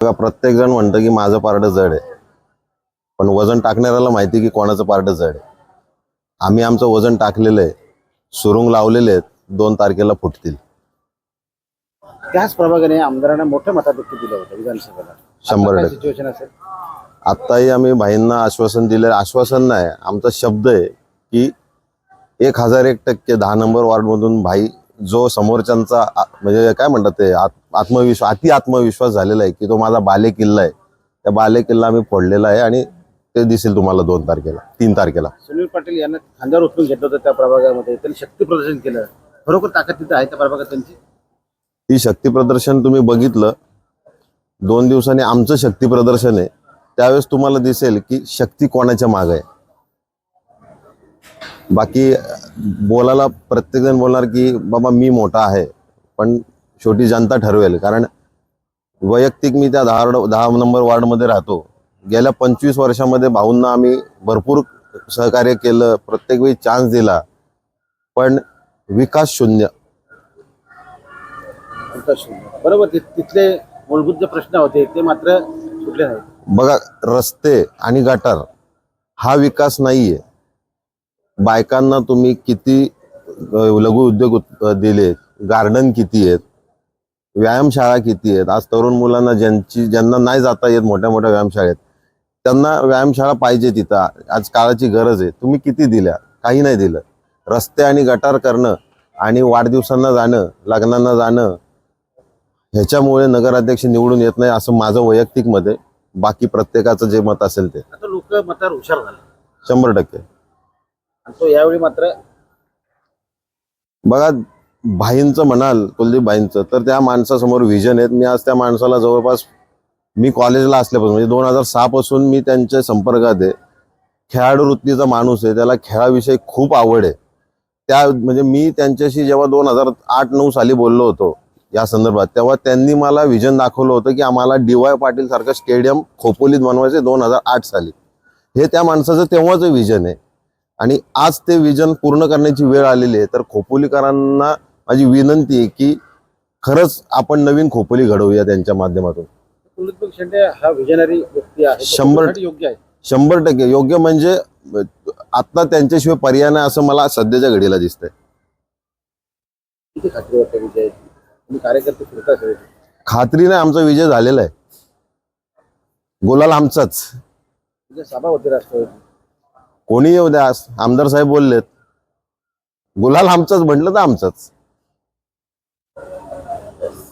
बघा प्रत्येक जण म्हणतं की माझं पारडं जड आहे. पण वजन टाकणाऱ्याला माहिती की कोणाचं पारडं जड आहे. आम्ही आमचं वजन टाकलेलं आहे. सुरुंग लावलेले आहेत. दोन तारखेला फुटतील. त्याच प्रभागाने आमदारांना मोठं मताधिक्य दिलं होतं विधानसभेला. शंभर टक्के. सिच्युएशन असेल? आत्ताही आम्ही भाईंना आश्वासन दिलं आश्वासन नाही आमचा शब्द आहे की एक हजार एक टक्के दहा नंबर वॉर्डमधून भाई जो समोरच्यांचा म्हणजे काय म्हणतात ते आत- आत्मविश्वास अति आत्मविश्वास झालेला आहे की तो माझा बाले किल्ला आहे. त्या बाले किल्ला आम्ही फोडलेला आहे आणि ते दिसेल तुम्हाला दोन तारखेला तीन तारखेला. सुनील पाटील यांना खांद्यावर उचलून घेतलं होतं त्या प्रभागामध्ये. त्यांनी शक्ती प्रदर्शन केलं. खरोखर ताकद तिथं आहे त्या प्रभागात त्यांची? ती शक्ती प्रदर्शन तुम्ही बघितलं. दोन दिवसांनी आमचं शक्ती प्रदर्शन आहे. त्यावेळेस तुम्हाला दिसेल की शक्ती कोणाच्या मागे आहे? बाकी बोलायला प्रत्येकजण बोलणार की बाबा मी मोठा आहे. पण शेवटी जनता ठरवेल. कारण वैयक्तिक मी त्या दहा दहा नंबर वार्डमध्ये राहतो. गेल्या पंचवीस वर्षामध्ये भाऊंना आम्ही भरपूर सहकार्य केलं प्रत्येक वेळी चान्स दिला. पण विकास शून्य. बरोबर तिथले मूलभूत जे प्रश्न होते ते मात्र सुटले नाहीत. बघा रस्ते आणि गटार हा विकास नाहीये. बायकांना तुम्ही किती लघु उद्योग दिलेत गार्डन किती आहेत व्यायामशाळा किती आहेत आज तरुण मुलांना ज्यांची ज्यांना नाही जाता येत मोठ्या मोठ्या व्यायामशाळेत त्यांना व्यायामशाळा पाहिजे तिथं आज काळाची गरज आहे तुम्ही किती दिल्या काही नाही दिलं. रस्ते आणि गटार करणं आणि वाढदिवसांना जाणं लग्नांना जाणं ह्याच्यामुळे नगराध्यक्ष निवडून येत नाही असं माझं वैयक्तिक मत आहे. बाकी प्रत्येकाचं जे मत असेल ते. आता लोक मतावर हुशार झाले. शंभर टक्के. तो यावेळी मात्र बघा भाईंचं म्हणाल कुलदीप भाईंचं तर त्या माणसासमोर व्हिजन आहेत. मी आज त्या माणसाला जवळपास मी कॉलेजला असल्यापासून म्हणजे दोन हजार सहा पासून मी त्यांच्या संपर्कात आहे. खेळाडू वृत्तीचा माणूस आहे. त्याला खेळाविषयी खूप आवड आहे. त्या म्हणजे मी त्यांच्याशी जेव्हा दोन हजार आठ नऊ साली बोललो होतो या संदर्भात तेव्हा त्यांनी मला विजन दाखवलं होतं की आम्हाला डी वाय पाटील सारखं स्टेडियम खोपोलीत बनवायचे दोन हजार आठ साली. हे त्या माणसाचं तेव्हाच विजन आहे. आणि आज ते विजन पूर्ण करण्याची वेळ आलेली आहे. तर खोपोलीकरांना माझी विनंती आहे की खरंच आपण नवीन खोपोली घडवूया त्यांच्या माध्यमातून. कुलदीप शेंडे हा विजनरी व्यक्ती आहे. तो शंभर- योग्य आहे. शंभर टक्के. योग्य म्हणजे आता त्यांच्याशिवाय पर्याय नाही असं मला सध्याच्या घडीला दिसतंय. किती खात्री वाटते विजय? तुम्ही कार्यकर्ते फिरता सगळे. खात्रीने आमचा विजय झालेला आहे. गुलाल आमचाच. म्हणजे सभा होती राष्ट्रवादी कोणी येऊ द्या? आमदार साहेब बोललेत. गुलाल आमचंच म्हटलं तर आमचंच.